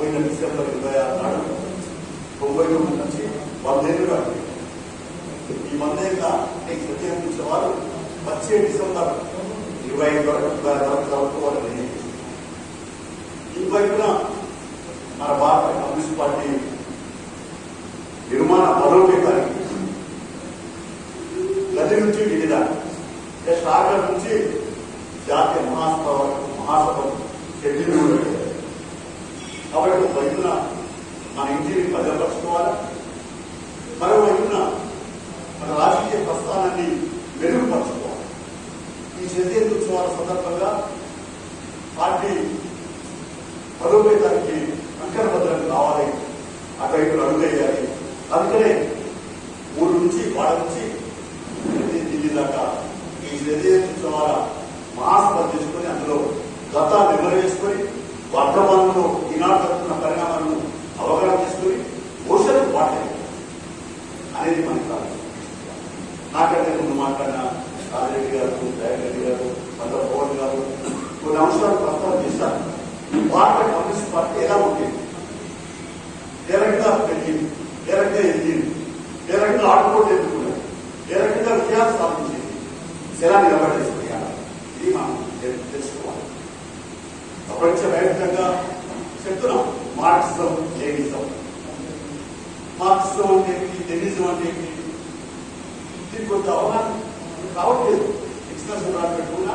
పోయిన డిసెంబర్ ఇరవై ఆరు నాడు తొంభై తొమ్మిది నుంచి వందేళ్ళు కాదు ఈ వందేళ్ళ నీకు ప్రత్యేకించిన వారు వచ్చే డిసెంబర్ ఇరవై ఐదు వరకు ఇరవై ఆరు వరకు వాళ్ళు ఈ వైపున మన భారత కమ్యూనిస్ట్ పార్టీ నుంచి వాడ నుంచి ఢిల్లీ ఢిల్లీ దాకా ఈ శతేంద్ర ఉత్సవాల మహాసభ చేసుకుని అందులో గతాన్ని చేసుకుని వర్తమానంలో ఈనాడు జరుగుతున్న పరిణామాలను అవగాహన చేసుకుని భవిష్యత్తు పాటే అనేది మనకి కాదు. నాకంటే ముందు మాట్లాడిన రాజిరెడ్డి గారు దయారెడ్డి గారు మల్ల పవన్ గారు కొన్ని అంశాలు ప్రస్తావన చేశారు. భారత కమ్యూనిస్ట్ పార్టీ ఎలా ఉంటుంది ఎలా నిలబడేసుకున్నాను ఇది మనం తెలుసుకోవాలి. ప్రపంచవ్యాప్తంగా చెప్తున్నాం. మార్క్సిజం లెనిజం మార్క్సిజం అంటే ఏంటి? లెనిజం అంటే ఏంటి? దీనికి కొంత అవగాహన. రావట్లేదు ఎక్స్ప్రెస్ రాసి పెట్టుకున్నా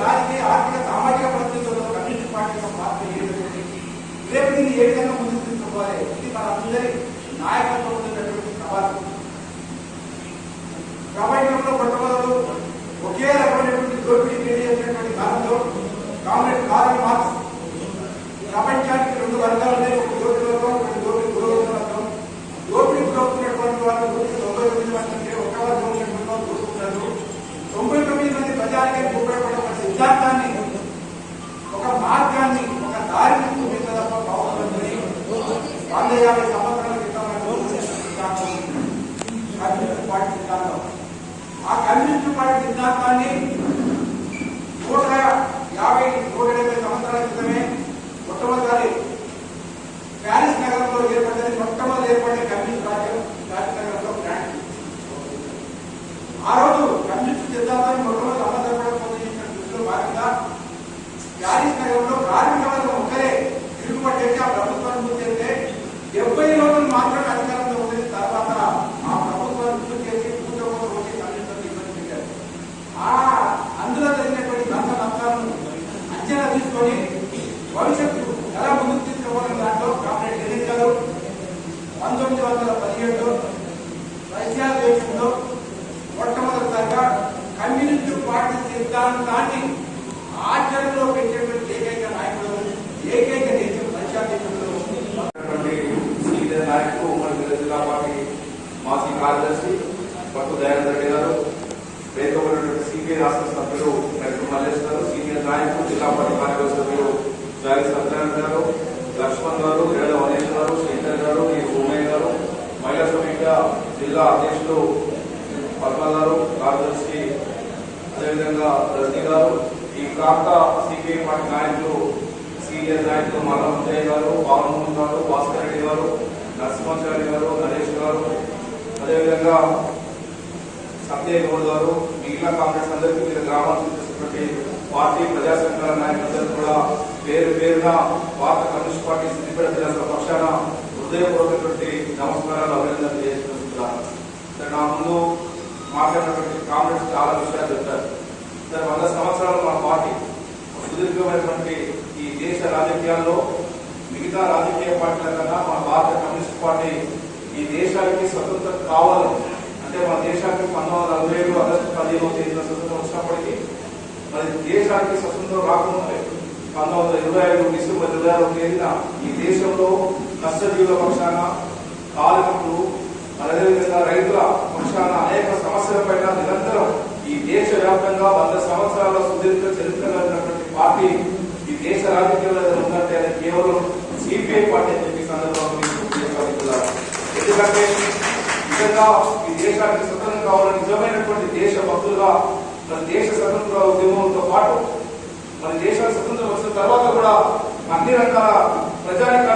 రాజకీయ ఆర్థిక సామాజిక పరిస్థితుల్లో కమ్యూనిస్ట్ పార్టీ పార్టీ పాత్ర ఏంటంటే రేపు దీన్ని ఏ విధంగా ముందుకు తీసుకోవాలి ఇది మన అందరి నాయకత్వం ఉన్నటువంటి సవాలు. ప్రపంచంలో మొట్టమొదలు ఒకే రకమైనటువంటి దోపిడీ తెలియజేసినటువంటి కాలంలో కామ్రేడ్ కార్ల్ మార్క్స్ ప్రపంచానికి రెండు వర్గాలు ఉన్నాయి ఒక దోపిడీ వర్గం ఒక దోపిడీ పురోగతి వర్గం దోపిడీ పురోగతున్నటువంటి వాళ్ళు నూటికి తొంభై తొమ్మిది మంది ఉంటే ఒక వర్గం ఉన్నటువంటి వాళ్ళు దోచుకుంటారు తొంభై తొమ్మిది మంది ప్రజానికి ఉపయోగపడే ఒక సిద్ధాంతాన్ని ఒక మార్గాన్ని ఒక దారిని చూపించ తప్ప బాగుంటుందని వంద యాభై సంవత్సరాల క్రితం మనకు సిద్ధాంతం ఉంది. కమ్యూనిస్ట్ పార్టీ సిద్ధాంతం ఆ కమ్యూనిస్ట్ పార్టీ సిద్ధాంతాన్ని నూట వందల పదిహేడులో రష్యా దేశంలో మొట్టమొదటిసారిగా కమ్యూనిస్ట్ పార్టీ సిద్ధాంతాన్ని ఆచరణలో పెట్టేటువంటి ఏకైక నాయకుడు ఏకైక దేశం రష్యా దేశంలో ఉన్నటువంటి సీనియర్ నాయకులు ఉమ్మడి జిల్లా పార్టీ మాజీ కార్యదర్శి పట్టు దయానంద రెడ్డి గారు వేదిక సీనియర్ రాష్ట్ర సభ్యులు వెంకట మల్లేష్ గారు సీనియర్ నాయకులు జిల్లా పార్టీ కార్యదర్శి సభ్యులు జాలి సత్యనారాయణ గారు లక్ష్మణ్ గారు ఏడ వనేష్ గారు శ్రీధర్ గారు ఈ ఉమయ్య గారు మహిళా సమీక్ష జిల్లా అధ్యక్షులు పద్మ గారు కార్యదర్శి అదేవిధంగా రజనీ గారు ఈ ప్రాంత సిపిఐ పార్టీ నాయకులు సీనియర్ నాయకులు మల్లం గారు బాలమోహన్ గారు భాస్కర్ రెడ్డి గారు నరసింహాచారి గారు నరేష్ గారు అదేవిధంగా సత్య గౌడ్ గారు మిగిలిన కాంగ్రెస్ అందరికీ వివిధ గ్రామాలకు చేసినటువంటి పార్టీ ప్రజా సంఘాల నాయకులందరూ కూడా పేరు పేరున భారత కమ్యూనిస్ట్ పార్టీ సిద్దిపేట జిల్లా పక్షాన హృదయపూర్వకటువంటి నమస్కారాలు అభినందనలు చేస్తున్నాను సార్ నా ముందు మాట్లాడినటువంటి కాంగ్రెస్ చాలా విషయాలు చెప్పారు. సార్ వంద సంవత్సరాలు మా పార్టీ సుదీర్ఘమైనటువంటి ఈ దేశ రాజకీయాల్లో మిగతా రాజకీయ పార్టీల కన్నా మన భారత కమ్యూనిస్ట్ పార్టీ ఈ దేశానికి స్వతంత్రం కావాలని అంటే మన దేశానికి పంతొమ్మిది వందల అరవై ఏడు ఆగస్టు పదిహేనవ తేదీన స్వతంత్రం వచ్చినప్పటికీ మరి దేశానికి స్వతంత్రం రాకుండా పంతొమ్మిది వందల ఇరవై ఐదు డిసెంబర్ ఇరవై ఆరవ తేదీన ఈ దేశంలో కష్టజీవుల పక్షాన కార్మికులు అదేవిధంగా రైతుల పక్షాన అనేక సమస్యల పైన నిరంతరం ఈ దేశ వ్యాప్తంగా వంద సంవత్సరాల సుదీర్ఘ చరిత్ర కలిగినటువంటి పార్టీ ఈ దేశ రాజకీయాల్లో ఉందంటే అది కేవలం సిపిఐ పార్టీ అని చెప్పి సందర్భంగా ఎందుకంటే నిజంగా ఈ దేశానికి స్వతంత్రం కావాలని నిజమైనటువంటి దేశ భక్తులుగా మన దేశ స్వతంత్ర ఉద్యమంతో పాటు మన దేశానికి స్వతంత్రం వచ్చిన తర్వాత కూడా అన్ని రకాల ప్రజానికానికి